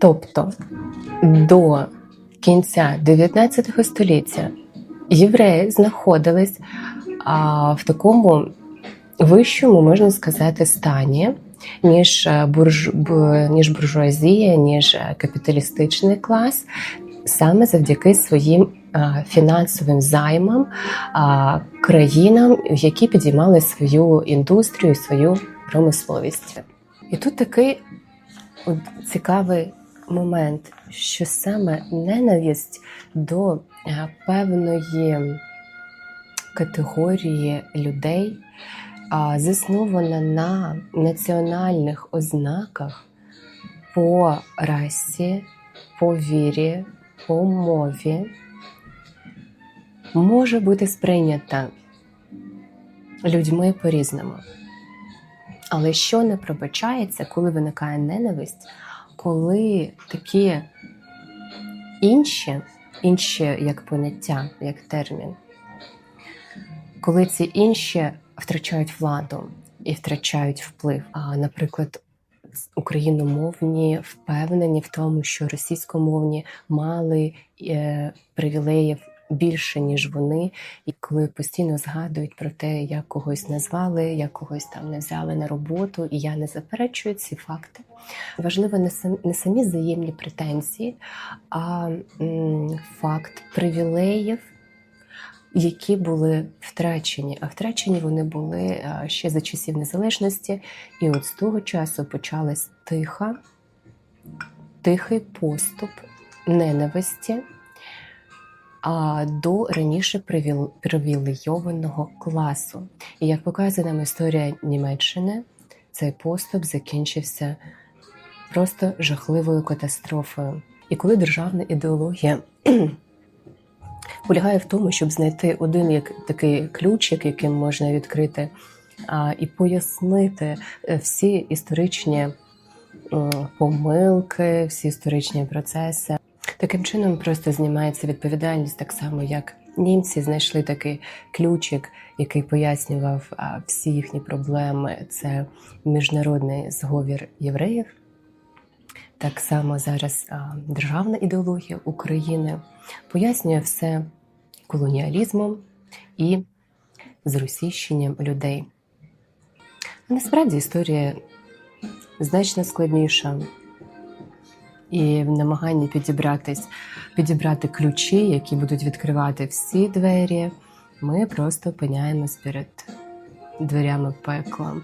Тобто до кінця 19 століття євреї знаходились а, в такому вищому, можна сказати, стані, ніж, е, бурж, ніж буржуазія, ніж е, капіталістичний клас, саме завдяки своїм а, фінансовим займам країнам, які підіймали свою індустрію, свою промисловість. І тут такий цікавий момент, що саме ненависть до е, певної категорії людей заснована на національних ознаках по расі, по вірі, по мові, може бути сприйнята людьми по-різному. Але що не пробачається, коли виникає ненависть, коли такі інші, інші як поняття, як термін, коли ці інші втрачають владу і втрачають вплив. А, наприклад, україномовні впевнені в тому, що російськомовні мали е, привілеїв більше, ніж вони, і коли постійно згадують про те, як когось назвали, як когось там не взяли на роботу, і я не заперечую ці факти. Важливо не сам не самі взаємні претензії, а м, факт привілеїв, які були втрачені. А втрачені вони були ще за часів незалежності, і от з того часу почалась тиха, тихий поступ ненависті до раніше привіл- привілейованого класу. І як показує нам історія Німеччини, цей поступ закінчився просто жахливою катастрофою. І коли державна ідеологія полягає в тому, щоб знайти один як такий ключик, яким можна відкрити а, і пояснити е, всі історичні помилки, всі історичні процеси. Таким чином просто знімається відповідальність, так само як німці знайшли такий ключик, який пояснював всі їхні проблеми. Це міжнародний зговір євреїв. Так само зараз державна ідеологія України пояснює все колоніалізмом і зросійщенням людей. Насправді історія значно складніша і в намаганні підібратись, підібрати ключі, які будуть відкривати всі двері, ми просто опиняємось перед дверями пекла.